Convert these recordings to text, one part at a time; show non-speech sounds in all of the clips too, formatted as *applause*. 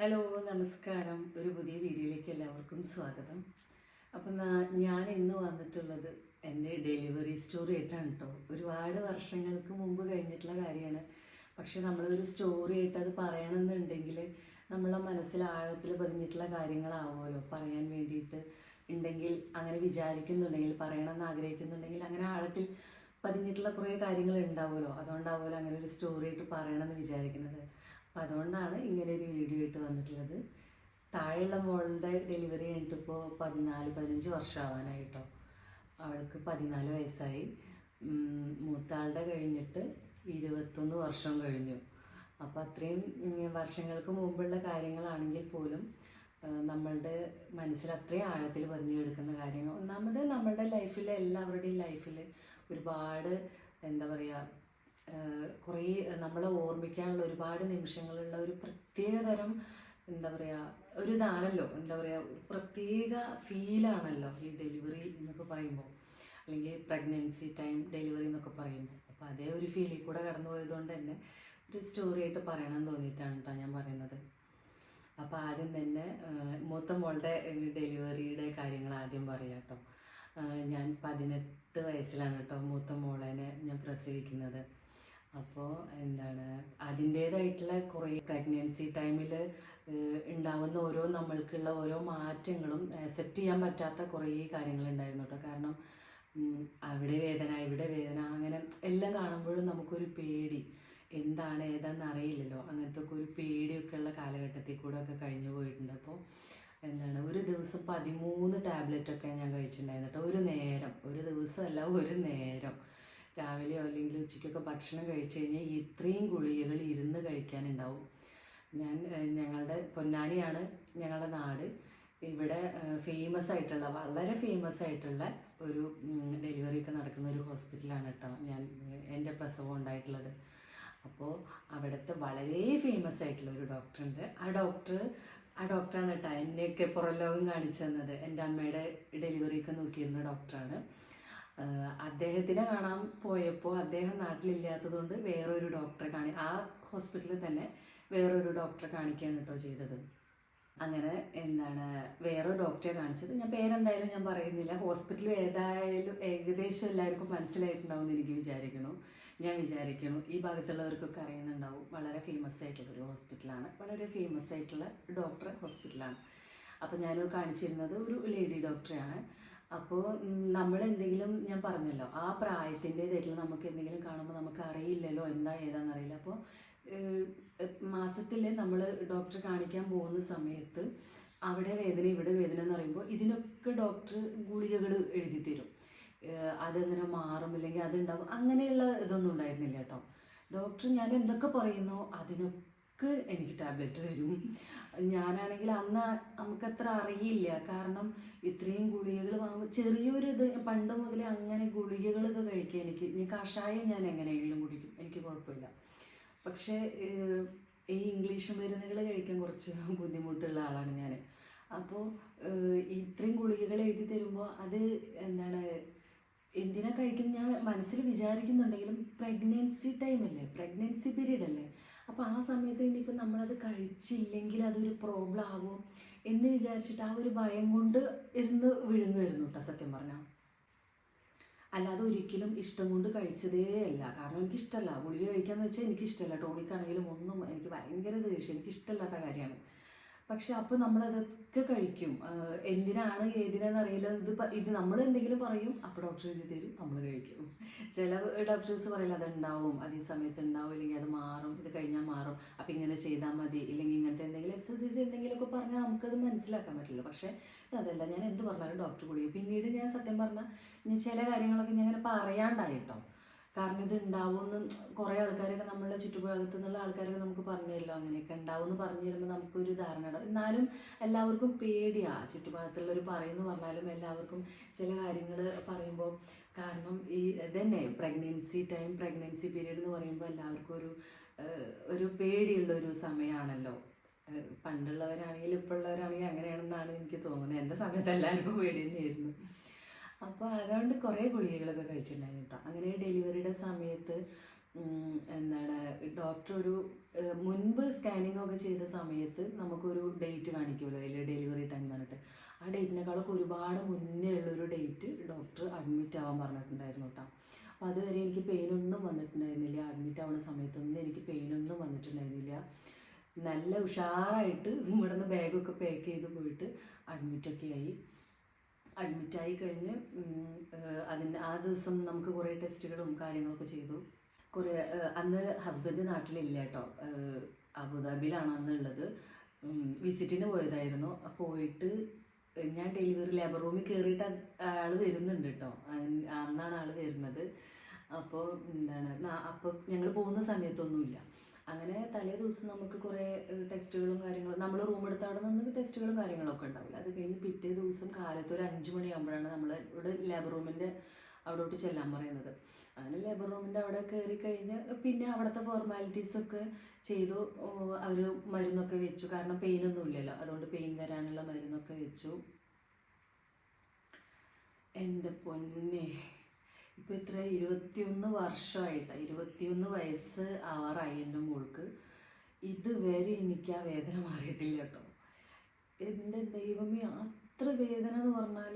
Hello നമസ്കാരം. ഒരു പുതിയ വീഡിയോയിലേക്ക് എല്ലാവർക്കും സ്വാഗതം. അപ്പം ഞാൻ ഇന്ന് വന്നിട്ടുള്ളത് എന്റെ ഡെലിവറി സ്റ്റോറി ആയിട്ടാണ് കേട്ടോ ഒരുപാട് വർഷങ്ങൾക്ക് മുമ്പ് കഴിഞ്ഞിട്ടുള്ള കാര്യമാണ്. പക്ഷെ നമ്മളൊരു സ്റ്റോറി ആയിട്ട് അത് പറയണമെന്നുണ്ടെങ്കിൽ നമ്മളെ മനസ്സിൽ ആഴത്തിൽ പതിഞ്ഞിട്ടുള്ള കാര്യങ്ങളാവുമല്ലോ. പറയാൻ വേണ്ടിയിട്ട് ഉണ്ടെങ്കിൽ അങ്ങനെ വിചാരിക്കുന്നുണ്ടെങ്കിൽ പറയണമെന്ന് ആഗ്രഹിക്കുന്നുണ്ടെങ്കിൽ അങ്ങനെ ആഴത്തിൽ പതിഞ്ഞിട്ടുള്ള കുറേ കാര്യങ്ങൾ ഉണ്ടാവുമല്ലോ. അതുകൊണ്ടാവുമല്ലോ അങ്ങനെ ഒരു സ്റ്റോറി ആയിട്ട് പറയണമെന്ന് വിചാരിക്കുന്നത്. അപ്പം അതുകൊണ്ടാണ് ഇങ്ങനെ ഒരു വീഡിയോ ആയിട്ട് വന്നിട്ടുള്ളത്. താഴെയുള്ള മോളുടെ ഡെലിവറി കഴിഞ്ഞിട്ട് ഇപ്പോൾ പതിനാല് പതിനഞ്ച് വർഷം ആവാനായിട്ടോ അവൾക്ക് പതിനാല് വയസ്സായി. മൂത്താളുടെ കഴിഞ്ഞിട്ട് ഇരുപത്തൊന്ന് വർഷം കഴിഞ്ഞു. അപ്പോൾ അത്രയും വർഷങ്ങൾക്ക് മുമ്പുള്ള കാര്യങ്ങളാണെങ്കിൽ പോലും നമ്മളുടെ മനസ്സിൽ അത്രയും ആഴത്തിൽ പതിഞ്ഞു കിടക്കുന്ന കാര്യങ്ങൾ. ഒന്നാമത് നമ്മളുടെ ലൈഫിൽ എല്ലാവരുടെയും ലൈഫിൽ ഒരുപാട് എന്താ പറയുക കുറേ നമ്മളെ ഓർമ്മിക്കാനുള്ള ഒരുപാട് നിമിഷങ്ങളുള്ള ഒരു പ്രത്യേകതരം എന്താ പറയുക ഒരു ഇതാണല്ലോ എന്താ പറയുക ഒരു പ്രത്യേക ഫീലാണല്ലോ ഈ ഡെലിവറി എന്നൊക്കെ പറയുമ്പോൾ. അല്ലെങ്കിൽ പ്രഗ്നൻസി ടൈം ഡെലിവറി എന്നൊക്കെ പറയുമ്പോൾ. അപ്പോൾ അതേ ഒരു ഫീലിൽ കൂടെ കടന്നു പോയതുകൊണ്ട് തന്നെ ഒരു സ്റ്റോറി ആയിട്ട് പറയണമെന്ന് തോന്നിയിട്ടാണ് കേട്ടോ ഞാൻ പറയുന്നത്. അപ്പോൾ ആദ്യം തന്നെ മൂത്ത മോളുടെ ഡെലിവറിയുടെ കാര്യങ്ങൾ ആദ്യം പറയാം കേട്ടോ. ഞാൻ പതിനെട്ട് വയസ്സിലാണ് കേട്ടോ മൂത്ത മോളേനെ ഞാൻ പ്രസവിക്കുന്നത്. അപ്പോൾ എന്താണ് അതിന്റേതായിട്ടുള്ള കുറേ പ്രഗ്നൻസി ടൈമിൽ ഉണ്ടാവുന്ന ഓരോ നമ്മൾക്കുള്ള ഓരോ മാറ്റങ്ങളും അക്സെപ്റ്റ് ചെയ്യാൻ പറ്റാത്ത കുറേ കാര്യങ്ങളുണ്ടായിരുന്നു കേട്ടോ കാരണം അവിടെ വേദന ഇവിടെ വേദന അങ്ങനെ എല്ലാം കാണുമ്പോഴും നമുക്കൊരു പേടി. എന്താണ് ഏതാണെന്ന് അറിയില്ലല്ലോ. അങ്ങനത്തെ ഒക്കെ ഒരു പേടിയൊക്കെ ഉള്ള കാലഘട്ടത്തിൽ കൂടെ ഒക്കെ കഴിഞ്ഞു പോയിട്ടുണ്ട്. അപ്പോൾ എന്താണ് ഒരു ദിവസം പതിമൂന്ന് ടാബ്ലറ്റ് ഒക്കെ ഞാൻ കഴിച്ചിട്ടുണ്ടായിരുന്നു കേട്ടോ ഒരു നേരം. ഒരു ദിവസമല്ല ഒരു നേരം. രാവിലെയോ അല്ലെങ്കിൽ ഉച്ചയ്ക്കൊക്കെ ഭക്ഷണം കഴിച്ചു കഴിഞ്ഞാൽ ഇത്രയും ഗുളികകൾ ഇരുന്ന് കഴിക്കാനുണ്ടാവും. ഞാൻ ഞങ്ങളുടെ പൊന്നാനിയാണ് ഞങ്ങളുടെ നാട്. ഇവിടെ ഫേമസ് ആയിട്ടുള്ള വളരെ ഫേമസ് ആയിട്ടുള്ള ഒരു ഡെലിവറി ഒക്കെ നടക്കുന്ന ഒരു ഹോസ്പിറ്റലാണ് കേട്ടോ ഞാൻ എന്റെ പ്രസവം ഉണ്ടായിട്ടുള്ളത്. അപ്പോൾ അവിടുത്തെ വളരെ ഫേമസ് ആയിട്ടുള്ള ഒരു ഡോക്ടറുണ്ട് ആ ഡോക്ടർ ആ ഡോക്ടറാണ് കേട്ടോ എന്നെയൊക്കെ പുറം ലോകം കാണിച്ചു തന്നത്. എന്റെ അമ്മയുടെ ഡെലിവറി ഒക്കെ നോക്കിയിരുന്ന ഡോക്ടറാണ് അദ്ദേഹത്തിനെ കാണാൻ പോയപ്പോൾ അദ്ദേഹം നാട്ടിലില്ലാത്തതുകൊണ്ട് വേറൊരു ഡോക്ടറെ കാണി ആ ഹോസ്പിറ്റലിൽ തന്നെ വേറൊരു ഡോക്ടറെ കാണിക്കുകയാണ് കേട്ടോ ചെയ്തത്. അങ്ങനെ എന്താണ് വേറെ ഡോക്ടറെ കാണിച്ചത്. ഞാൻ പേരെന്തായാലും ഞാൻ പറയുന്നില്ല. ഹോസ്പിറ്റൽ ഏതായാലും ഏകദേശം എല്ലാവർക്കും മനസ്സിലായിട്ടുണ്ടാവും എന്ന് എനിക്ക് വിചാരിക്കുന്നു. ഞാൻ വിചാരിക്കുന്നു ഈ ഭാഗത്തുള്ളവർക്കൊക്കെ അറിയുന്നുണ്ടാവും. വളരെ ഫേമസ് ആയിട്ടുള്ള ഒരു ഹോസ്പിറ്റലാണ് വളരെ ഫേമസ് ആയിട്ടുള്ള ഡോക്ടർ ഹോസ്പിറ്റലാണ് അപ്പോൾ ഞാൻ കാണിച്ചിരുന്നത് ഒരു ലേഡി ഡോക്ടറെയാണ് അപ്പോൾ നമ്മൾ എന്തെങ്കിലും ഞാൻ പറഞ്ഞല്ലോ ആ പ്രായത്തിന്റെതായിട്ടുള്ള നമുക്ക് എന്തെങ്കിലും കാണുമ്പോൾ നമുക്ക് അറിയില്ലല്ലോ എന്താ ഏതാണെന്ന് അറിയില്ല അപ്പോൾ മാസത്തിൽ നമ്മൾ ഡോക്ടറെ കാണിക്കാൻ പോകുന്ന സമയത്ത് അവിടെ വേദന ഇവിടെ വേദന എന്ന് പറയുമ്പോൾ ഇതിനൊക്കെ ഡോക്ടർ ഗുളികകൾ എഴുതി തരും അതെങ്ങനെ മാറും അല്ലെങ്കിൽ അതുണ്ടാവും. അങ്ങനെയുള്ള ഇതൊന്നും ഉണ്ടായിരുന്നില്ല കേട്ടോ. ഡോക്ടർ ഞാൻ എന്തൊക്കെ പറയുന്നു അതിനൊക്കെ എനിക്ക് ടാബ്ലറ്റ് തരും. ഞാനാണെങ്കിൽ അന്ന് നമുക്കത്ര അറിയില്ല. കാരണം ഇത്രയും ഗുളികകൾ വാങ്ങുമ്പോൾ ചെറിയൊരു ഇത് പണ്ട് മുതലേ അങ്ങനെ ഗുളികകളൊക്കെ കഴിക്കുക എനിക്ക്. ഇനി കഷായം ഞാൻ എങ്ങനെയെങ്കിലും കുടിക്കും. എനിക്ക് കുഴപ്പമില്ല. പക്ഷേ ഈ ഇംഗ്ലീഷ് മരുന്നുകൾ കഴിക്കാൻ കുറച്ച് ബുദ്ധിമുട്ടുള്ള ആളാണ് ഞാൻ അപ്പോൾ ഇത്രയും ഗുളികകൾ എഴുതി തരുമ്പോൾ അത് എന്താണ് എന്തിനാ കഴിക്കുന്നത്? ഞാൻ മനസ്സിൽ വിചാരിക്കുന്നുണ്ടെങ്കിലും പ്രഗ്നൻസി ടൈമല്ലേ പ്രഗ്നൻസി പീരീഡ് അല്ലേ? അപ്പോൾ ആ സമയത്ത് ഇനിയിപ്പോൾ നമ്മളത് കഴിച്ചില്ലെങ്കിൽ അതൊരു പ്രോബ്ലം ആകും എന്ന് വിചാരിച്ചിട്ട് ആ ഒരു ഭയം കൊണ്ട് ഇരുന്ന് വിഴുങ്ങുമായിരുന്നു കേട്ടോ സത്യം പറഞ്ഞാൽ അല്ലാതെ ഒരിക്കലും ഇഷ്ടം കൊണ്ട് കഴിച്ചതേ അല്ല. കാരണം എനിക്കിഷ്ടമല്ല ഗുളിക കഴിക്കാന്ന് വെച്ചാൽ എനിക്കിഷ്ടമല്ല ടോണിക്കാണെങ്കിലും ഒന്നും എനിക്ക് ഭയങ്കര ദേഷ്യം. എനിക്കിഷ്ടമല്ലാത്ത കാര്യമാണ്. പക്ഷെ അപ്പോൾ നമ്മളതൊക്കെ കഴിക്കും. എന്തിനാണ് ഏതിനാന്ന് അറിയില്ല ഇത് ഇത് നമ്മൾ എന്തെങ്കിലും പറയും അപ്പോൾ ഡോക്ടർ എഴുതി തരും നമ്മൾ കഴിക്കും. ചില ഡോക്ടേഴ്സ് പറയില്ല അത് ഈ സമയത്ത് ഉണ്ടാവും ഇല്ലെങ്കിൽ അത് മാറും ഇത് കഴിഞ്ഞാൽ മാറും. അപ്പോൾ ഇങ്ങനെ ചെയ്താൽ മതി ഇല്ലെങ്കിൽ ഇങ്ങനത്തെ എന്തെങ്കിലും എക്സസൈസ് എന്തെങ്കിലുമൊക്കെ പറഞ്ഞാൽ നമുക്കത് മനസ്സിലാക്കാൻ പറ്റില്ല. പക്ഷേ അതല്ല ഞാൻ എന്ത് പറഞ്ഞാലും ഡോക്ടർ കൂടി. പിന്നീട് ഞാൻ സത്യം പറഞ്ഞാൽ ചില കാര്യങ്ങളൊക്കെ ഞാൻ അങ്ങനെ പറയാണ്ടായിട്ടോ കാരണം ഇത് ഉണ്ടാവുമെന്ന് കുറേ ആൾക്കാരൊക്കെ നമ്മളുടെ ചുറ്റുഭാഗത്തു നിന്നുള്ള ആൾക്കാരൊക്കെ നമുക്ക് പറഞ്ഞു തരല്ലോ അങ്ങനെയൊക്കെ ഉണ്ടാവുമെന്ന് പറഞ്ഞു തരുമ്പോൾ നമുക്കൊരു ധാരണ ഉണ്ടാവും എന്നാലും എല്ലാവർക്കും പേടിയാ ചുറ്റുഭാഗത്തുള്ളവർ പറയുന്നു പറഞ്ഞാലും എല്ലാവർക്കും ചില കാര്യങ്ങൾ പറയുമ്പോൾ കാരണം ഈ ഇതന്നെ പ്രഗ്നൻസി ടൈം പ്രഗ്നൻസി പീരീഡ് എന്ന് പറയുമ്പോൾ എല്ലാവർക്കും ഒരു ഒരു പേടിയുള്ള ഒരു സമയമാണല്ലോ പണ്ടുള്ളവരാണെങ്കിലും ഇപ്പോൾ ഉള്ളവരാണെങ്കിലും അങ്ങനെയാണെന്നാണ് എനിക്ക് തോന്നുന്നത് എന്റെ സമയത്ത് എല്ലാവർക്കും പേടി തന്നെയായിരുന്നു. അപ്പോൾ അതുകൊണ്ട് കുറേ ഗുളികകളൊക്കെ കഴിച്ചിട്ടുണ്ടായിരുന്നു കേട്ടോ അങ്ങനെ ഡെലിവറിയുടെ സമയത്ത് എന്താണ് ഡോക്ടർ ഒരു മുൻപ് സ്കാനിങ് ഒക്കെ ചെയ്ത സമയത്ത് നമുക്കൊരു ഡേറ്റ് കാണിക്കുമല്ലോ അതിൽ ഡെലിവറി ടൈം പറഞ്ഞിട്ട്. ആ ഡേറ്റിനേക്കാളൊക്കെ ഒരുപാട് മുന്നേ ഉള്ളൊരു ഡേറ്റ് ഡോക്ടർ അഡ്മിറ്റ് ആവാൻ പറഞ്ഞിട്ടുണ്ടായിരുന്നു കേട്ടോ അപ്പോൾ അതുവരെ എനിക്ക് പെയിനൊന്നും വന്നിട്ടുണ്ടായിരുന്നില്ല. അഡ്മിറ്റ് ആവുന്ന സമയത്തൊന്നും എനിക്ക് പെയിനൊന്നും വന്നിട്ടുണ്ടായിരുന്നില്ല. നല്ല ഉഷാറായിട്ട് ഇവിടുന്ന് ബാഗൊക്കെ പാക്ക് ചെയ്ത് പോയിട്ട് അഡ്മിറ്റൊക്കെ ആയി. അഡ്മിറ്റായി കഴിഞ്ഞ് അതിന്റെ ആ ദിവസം നമുക്ക് കുറേ ടെസ്റ്റുകളും കാര്യങ്ങളൊക്കെ ചെയ്തു. കുറേ അന്ന് ഹസ്ബൻഡ് നാട്ടിലില്ല കേട്ടോ. അബുദാബിയിലാണ് അന്നുള്ളത് വിസിറ്റിന് പോയതായിരുന്നു. പോയിട്ട് ഞാൻ ഡെലിവറി ലേബർ റൂമിൽ കയറിയിട്ട് ആൾ വരുന്നുണ്ട് കേട്ടോ. അന്നാണ് ആൾ വരുന്നത്. അപ്പോൾ എന്താണ് അപ്പോൾ ഞങ്ങൾ പോകുന്ന സമയത്തൊന്നുമില്ല. തലേ ദിവസം നമുക്ക് കുറേ ടെസ്റ്റുകളും കാര്യങ്ങളും നമ്മൾ റൂം എടുത്ത് അവിടെ നിന്ന് ടെസ്റ്റുകളും കാര്യങ്ങളൊക്കെ ഉണ്ടാവില്ല? അത് കഴിഞ്ഞ് പിറ്റേ ദിവസം കാലത്ത് ഒരു അഞ്ച് മണിയാകുമ്പോഴാണ് നമ്മൾ ഇവിടെ ലേബർ റൂമിന്റെ അവിടോട്ട് ചെല്ലാൻ പറയുന്നത്. അങ്ങനെ ലേബർ റൂമിന്റെ അവിടെ കയറി കഴിഞ്ഞ് പിന്നെ അവിടുത്തെ ഫോർമാലിറ്റീസ് ഒക്കെ ചെയ്തു അവർ മരുന്നൊക്കെ വെച്ചു. കാരണം പെയിനൊന്നും ഇല്ലല്ലോ. അതുകൊണ്ട് പെയിൻ വരാനുള്ള മരുന്നൊക്കെ വെച്ചു. എന്റെ പൊന്നെ. ഇപ്പം ഇത്ര ഇരുപത്തിയൊന്ന് വർഷമായിട്ട്. ഇരുപത്തിയൊന്ന് വയസ്സ് ആറായി എന്റെ മോൾക്ക്. ഇതുവരെ എനിക്ക് ആ വേദന മാറിയിട്ടില്ല കേട്ടോ. എന്റെ ദൈവമേ അത്ര വേദന എന്ന് പറഞ്ഞാൽ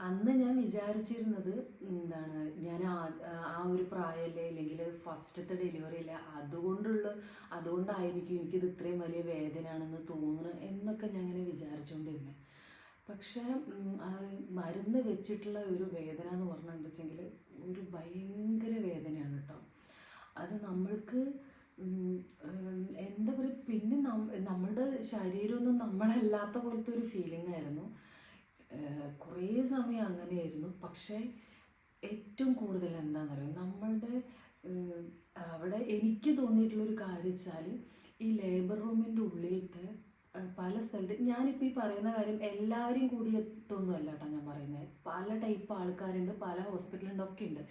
അന്ന് ഞാൻ വിചാരിച്ചിരുന്നത് എന്താണ് ഞാൻ ആ- ഒരു പ്രായമല്ലേ അല്ലെങ്കിൽ ഫസ്റ്റത്തെ ഡെലിവറി അല്ലേ അതുകൊണ്ടുള്ള അതുകൊണ്ടായിരിക്കും എനിക്കിത് ഇത്രയും വലിയ വേദനയാണെന്ന് തോന്നുന്നു എന്നൊക്കെ ഞാൻ അങ്ങനെ വിചാരിച്ചുകൊണ്ടിരുന്നത് പക്ഷേ മരുന്ന് വെച്ചിട്ടുള്ള ഒരു വേദന എന്ന് പറഞ്ഞിട്ടുണ്ടെങ്കിൽ ഒരു ഭയങ്കര വേദനയാണ് കേട്ടോ. അത് നമ്മൾക്ക് എന്താ പറയുക പിന്നെ നം- നമ്മളുടെ ശരീരമൊന്നും നമ്മളല്ലാത്ത പോലത്തെ ഒരു ഫീലിംഗ് ആയിരുന്നു. കുറേ സമയം അങ്ങനെയായിരുന്നു. പക്ഷേ ഏറ്റവും കൂടുതൽ എന്താണെന്ന് അറിയാം? നമ്മളുടെ അവിടെ എനിക്ക് തോന്നിയിട്ടുള്ളൊരു കാര്യം വെച്ചാൽ ഈ ലേബർ റൂമിന്റെ ഉള്ളിലത്തെ പല സ്ഥലത്ത് ഞാനിപ്പോൾ ഈ പറയുന്ന കാര്യം എല്ലാവരെയും കൂടിയിട്ടൊന്നും അല്ല കേട്ടോ ഞാൻ പറയുന്നത് പല ടൈപ്പ് ആൾക്കാരുണ്ട് പല ഹോസ്പിറ്റലുണ്ട് ഒക്കെ ഉണ്ട്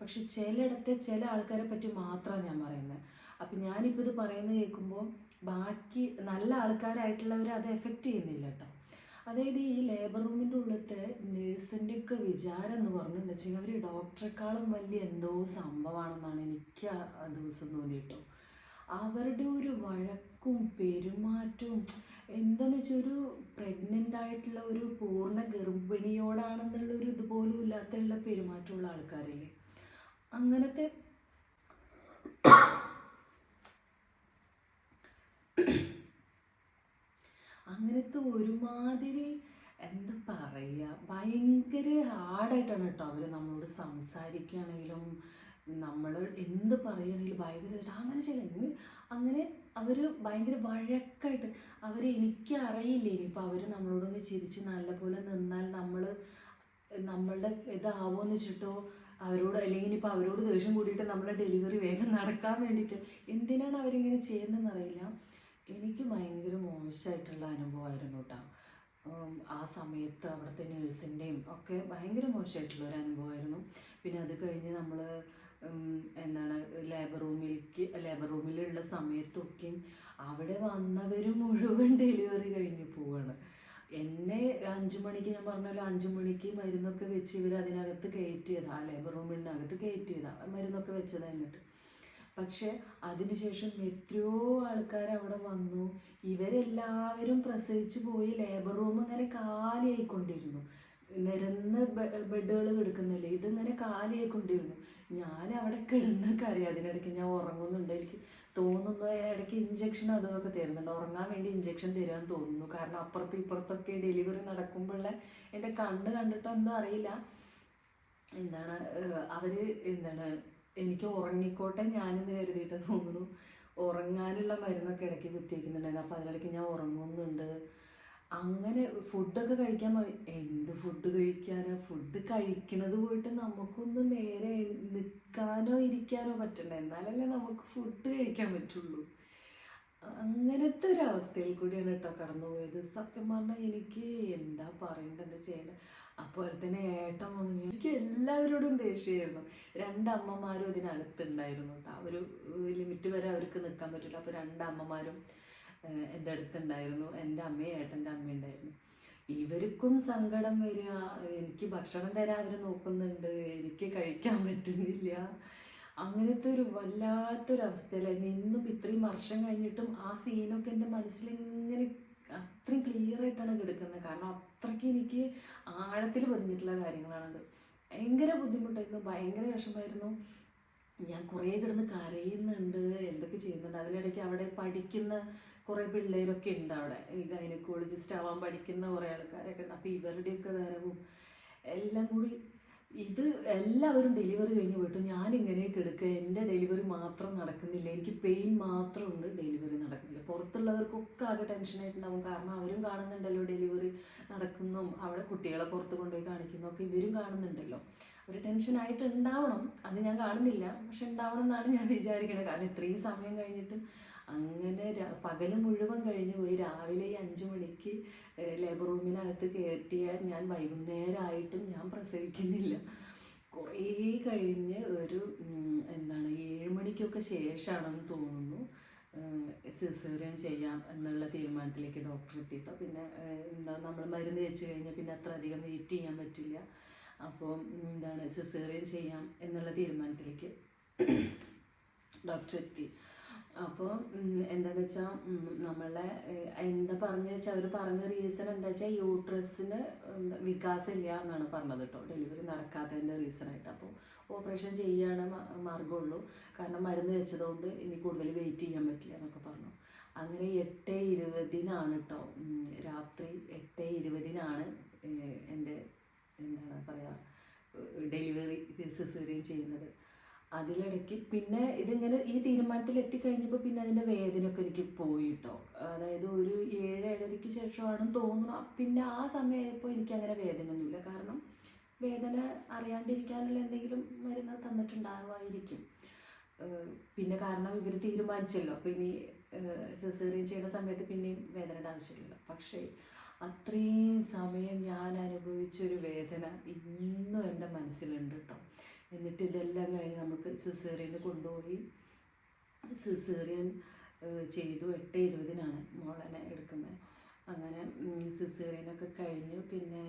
പക്ഷെ ചിലയിടത്തെ ചില ആൾക്കാരെ പറ്റി മാത്രമാണ് ഞാൻ പറയുന്നത് അപ്പം ഞാനിപ്പോൾ ഇത് പറയുന്നത് കേൾക്കുമ്പോൾ ബാക്കി നല്ല ആൾക്കാരായിട്ടുള്ളവർ അത് എഫക്റ്റ് ചെയ്യുന്നില്ല കേട്ടോ. അതായത് ഈ ലേബർ റൂമിന്റെ ഉള്ളിലത്തെ നേഴ്സിന്റെ ഒക്കെ വിചാരം എന്ന് പറഞ്ഞിട്ടുണ്ടെങ്കിൽ അവർ ഡോക്ടറെക്കാളും വലിയ എന്തോ സംഭവമാണെന്നാണ് എനിക്ക് ആ ദിവസം തോന്നിയിട്ടോ അവരുടെ ഒരു വഴക്കും പെരുമാറ്റവും എന്താണെന്ന് വെച്ചാൽ ഒരു പ്രഗ്നന്റ് ആയിട്ടുള്ള ഒരു പൂർണ ഗർഭിണിയോടാണെന്നുള്ള ഒരു ഇതുപോലും ഇല്ലാത്തുള്ള പെരുമാറ്റമുള്ള ആൾക്കാരില്ലേ? അങ്ങനത്തെ അങ്ങനത്തെ ഒരുമാതിരി എന്താ പറയുക ഭയങ്കര ഹാർഡായിട്ടാണ് കേട്ടോ അവർ നമ്മളോട് സംസാരിക്കുകയാണെങ്കിലും നമ്മൾ എന്ത് പറയുകയാണെങ്കിലും ഭയങ്കര അങ്ങനെ ഇങ്ങനെ അങ്ങനെ അവർ ഭയങ്കര വഴക്കായിട്ട് അവർ എനിക്ക് അറിയില്ല ഇനിയിപ്പോൾ അവർ നമ്മളോടൊന്ന് ചിരിച്ച് നല്ലപോലെ നിന്നാൽ നമ്മൾ നമ്മളുടെ ഇതാവുമെന്ന് വെച്ചിട്ടോ അവരോട് അല്ലെങ്കിൽ ഇനിയിപ്പോൾ അവരോട് ദേഷ്യം കൂടിയിട്ട് നമ്മളെ ഡെലിവറി വേഗം നടക്കാൻ വേണ്ടിയിട്ട് എന്തിനാണ് അവരിങ്ങനെ ചെയ്യുന്നതെന്ന് അറിയില്ല. എനിക്ക് ഭയങ്കര മോശമായിട്ടുള്ള അനുഭവമായിരുന്നു കേട്ടോ. ആ സമയത്ത് അവിടുത്തെ നേഴ്സിന്റെയും ഒക്കെ ഭയങ്കര മോശമായിട്ടുള്ള ഒരു അനുഭവമായിരുന്നു. പിന്നെ അത് കഴിഞ്ഞ് നമ്മൾ എന്താണ് ലേബർ റൂമിലേക്ക് ലേബർ റൂമിലുള്ള സമയത്തൊക്കെയും അവിടെ വന്നവർ മുഴുവൻ ഡെലിവറി കഴിഞ്ഞ് പോവാണ്. എന്നെ അഞ്ചു മണിക്ക് ഞാൻ പറഞ്ഞല്ലോ അഞ്ചു മണിക്ക് മരുന്നൊക്കെ വെച്ച് ഇവർ അതിനകത്ത് കയറ്റിയതാ ലേബർ റൂമിനകത്ത് കയറ്റിയതാണ് കയറ്റിയതാ മരുന്നൊക്കെ വെച്ചത് എന്നിട്ട്. പക്ഷെ അതിനുശേഷം എത്രയോ ആൾക്കാർ അവിടെ വന്നു. ഇവരെല്ലാവരും പ്രസവിച്ച് പോയി ലേബർ റൂം ഇങ്ങനെ കാലിയായിക്കൊണ്ടിരുന്നു. നിരന്ന് ബെഡുകൾ കിടക്കുന്നില്ലേ? ഇതിങ്ങനെ കാലിയായിക്കൊണ്ടിരുന്നു. ഞാൻ അവിടെ കിടന്ന് കറി അതിനിടയ്ക്ക് ഞാൻ ഉറങ്ങുന്നുണ്ട്. എനിക്ക് തോന്നുന്നു ഇടയ്ക്ക് ഇഞ്ചക്ഷൻ അതൊക്കെ തരുന്നുണ്ട്. ഉറങ്ങാൻ വേണ്ടി ഇഞ്ചക്ഷൻ തരാൻ തോന്നുന്നു. കാരണം അപ്പുറത്തും ഇപ്പുറത്തൊക്കെ ഡെലിവറി നടക്കുമ്പോഴുള്ള എന്റെ കണ്ണ് കണ്ടിട്ടോ എന്തോ അറിയില്ല. എന്താണ് അവർ എന്താണ് എനിക്ക് ഉറങ്ങിക്കോട്ടെ ഞാനെന്ന് കരുതിയിട്ട് തോന്നുന്നു. ഉറങ്ങാനുള്ള മരുന്നൊക്കെ ഇടയ്ക്ക് കുത്തിയേക്കുന്നുണ്ടായിരുന്നു അപ്പോൾ അതിനിടയ്ക്ക് ഞാൻ ഉറങ്ങുന്നുണ്ട്. അങ്ങനെ ഫുഡൊക്കെ കഴിക്കാൻ എന്ത് ഫുഡ് കഴിക്കാനോ? ഫുഡ് കഴിക്കണത് പോയിട്ട് നമുക്കൊന്ന് നേരെ നിൽക്കാനോ ഇരിക്കാനോ പറ്റണ്ട. എന്നാലല്ലേ നമുക്ക് ഫുഡ് കഴിക്കാൻ പറ്റുള്ളൂ. അങ്ങനത്തെ ഒരു അവസ്ഥയിൽ കൂടിയാണ് കേട്ടോ കടന്നുപോയത്. സത്യം പറഞ്ഞാൽ എനിക്ക് എന്താ പറയേണ്ടത് എന്താ ചെയ്യേണ്ടത്? അപ്പോൾ തന്നെ ഏട്ടൻ വന്നു എനിക്ക് എല്ലാവരോടും ദേഷ്യമായിരുന്നു. രണ്ടമ്മമാരും ഇതിനകത്തുണ്ടായിരുന്നു കേട്ടോ ഒരു ലിമിറ്റ് വരെ അവർക്ക് നിൽക്കാൻ പറ്റില്ല. അപ്പോൾ രണ്ടമ്മമാരും എന്റെ അടുത്തുണ്ടായിരുന്നു. എന്റെ അമ്മയും ഏട്ടന്റെ അമ്മയും ഉണ്ടായിരുന്നു. ഇവർക്കും സങ്കടം വരിക. എനിക്ക് ഭക്ഷണം തരാൻ അവർ നോക്കുന്നുണ്ട്. എനിക്ക് കഴിക്കാൻ പറ്റുന്നില്ല. അങ്ങനത്തെ ഒരു വല്ലാത്തൊരു നിന്നും ഇത്രയും വർഷം കഴിഞ്ഞിട്ടും ആ സീനൊക്കെ എന്റെ മനസ്സിലിങ്ങനെ അത്രയും ക്ലിയർ ആയിട്ടാണ് കിടക്കുന്നത് കാരണം അത്രയ്ക്ക് എനിക്ക് ആഴത്തിൽ പതിഞ്ഞിട്ടുള്ള കാര്യങ്ങളാണത്. ഭയങ്കര ബുദ്ധിമുട്ടായിരുന്നു. ഭയങ്കര വിഷമമായിരുന്നു. ഞാൻ കുറേ കിടന്ന് കരയുന്നുണ്ട്. എന്തൊക്കെ ചെയ്യുന്നുണ്ട്? അതിനിടയ്ക്ക് അവിടെ പഠിക്കുന്ന കുറേ പിള്ളേരൊക്കെ ഉണ്ട് അവിടെ. ഈ ഗൈനക്കോളജിസ്റ്റ് ആവാൻ പഠിക്കുന്ന കുറേ ആൾക്കാരൊക്കെ ഉണ്ട്. അപ്പോൾ ഇവരുടെയൊക്കെ വരവും എല്ലാം കൂടി ഇത് എല്ലാവരും ഡെലിവറി കഴിഞ്ഞ് പോയിട്ട് ഞാനിങ്ങനെ കിടക്കുക എന്റെ ഡെലിവറി മാത്രം നടക്കുന്നില്ല. എനിക്ക് പെയിൻ മാത്രമുണ്ട് ഡെലിവറി നടക്കുന്നില്ല. പുറത്തുള്ളവർക്കൊക്കെ ആകെ ടെൻഷനായിട്ടുണ്ടാവും കാരണം അവരും കാണുന്നുണ്ടല്ലോ ഡെലിവറി നടക്കുന്നു. അവിടെ കുട്ടികളെ പുറത്ത് കൊണ്ടുപോയി കാണിക്കുന്നു ഒക്കെ ഇവരും കാണുന്നുണ്ടല്ലോ. ഒരു ടെൻഷനായിട്ട് ഉണ്ടാവണം അത് ഞാൻ കാണുന്നില്ല. പക്ഷെ ഉണ്ടാവണം എന്നാണ് ഞാൻ വിചാരിക്കുന്നത് കാരണം ഇത്രയും സമയം കഴിഞ്ഞിട്ട് അങ്ങനെ പകൽ മുഴുവൻ കഴിഞ്ഞ് പോയി. രാവിലെ ഈ അഞ്ച് മണിക്ക് ലേബർ റൂമിനകത്ത് കയറ്റിയാൽ ഞാൻ വൈകുന്നേരമായിട്ടും ഞാൻ പ്രസവിക്കുന്നില്ല. കുറേ കഴിഞ്ഞ് ഒരു എന്താണ് ഏഴ് മണിക്കൊക്കെ ശേഷമാണെന്ന് തോന്നുന്നു. സിസേറിയൻ ചെയ്യാം എന്നുള്ള തീരുമാനത്തിലേക്ക് ഡോക്ടർ എത്തിയപ്പോൾ പിന്നെ എന്താ നമ്മൾ മരുന്ന് വെച്ച് കഴിഞ്ഞാൽ പിന്നെ അത്ര അധികം വെയിറ്റ് ചെയ്യാൻ പറ്റില്ല. അപ്പോൾ എന്താണ് സിസേറിയൻ ചെയ്യാം എന്നുള്ള തീരുമാനത്തിലേക്ക് ഡോക്ടർ എത്തി. അപ്പോൾ എന്താണെന്ന് വെച്ചാൽ നമ്മളെ എന്താ പറഞ്ഞു വെച്ചാൽ അവർ പറഞ്ഞ റീസൺ എന്താ വെച്ചാൽ യൂട്രസിന് വികാസമില്ല എന്നാണ് പറഞ്ഞത് കേട്ടോ ഡെലിവറി നടക്കാത്തതിന്റെ റീസണായിട്ട് അപ്പോൾ ഓപ്പറേഷൻ ചെയ്യാണ് മാർഗമുള്ളൂ കാരണം മരുന്ന് വെച്ചതുകൊണ്ട് ഇനി കൂടുതൽ വെയിറ്റ് ചെയ്യാൻ പറ്റില്ല എന്നൊക്കെ പറഞ്ഞു. അങ്ങനെ എട്ട് ഇരുപതിനാണ് കേട്ടോ രാത്രി എട്ട് ഇരുപതിനാണ് എന്റെ എന്താണ് പറയുക ഡെലിവറി സിസേറിയൻ ചെയ്യുന്നത്. അതിലിടയ്ക്ക് പിന്നെ ഇതിങ്ങനെ ഈ തീരുമാനത്തിൽ എത്തിക്കഴിഞ്ഞപ്പോൾ പിന്നെ അതിന്റെ വേദനയൊക്കെ എനിക്ക് പോയി കേട്ടോ അതായത് ഒരു ഏഴ് ഏഴരയ്ക്ക് ശേഷമാണെന്ന് തോന്നുന്നു. പിന്നെ ആ സമയമായപ്പോൾ എനിക്ക് അങ്ങനെ വേദനയൊന്നുമില്ല. കാരണം വേദന അറിയാണ്ടിരിക്കാനുള്ള എന്തെങ്കിലും മരുന്ന് തന്നിട്ടുണ്ടാവായിരിക്കും. പിന്നെ കാരണം ഇവർ തീരുമാനിച്ചല്ലോ. അപ്പോൾ ഇനി സിസേറിയൻ ചെയ്യുന്ന സമയത്ത് പിന്നെയും വേദനയുടെ ആവശ്യമില്ലല്ലോ. പക്ഷേ അത്രയും സമയം ഞാൻ അനുഭവിച്ചൊരു വേദന ഇന്നും എന്റെ മനസ്സിലുണ്ട് കേട്ടോ എന്നിട്ട് ഇതെല്ലാം കഴിഞ്ഞ് നമുക്ക് സിസേറിയൻ കൊണ്ടുപോയി. സിസേറിയൻ ചെയ്തു എട്ട് ഇരുപതിനാണ് മോളനെ എടുക്കുന്നത്. അങ്ങനെ സിസേറിയനൊക്കെ കഴിഞ്ഞ്. പിന്നെ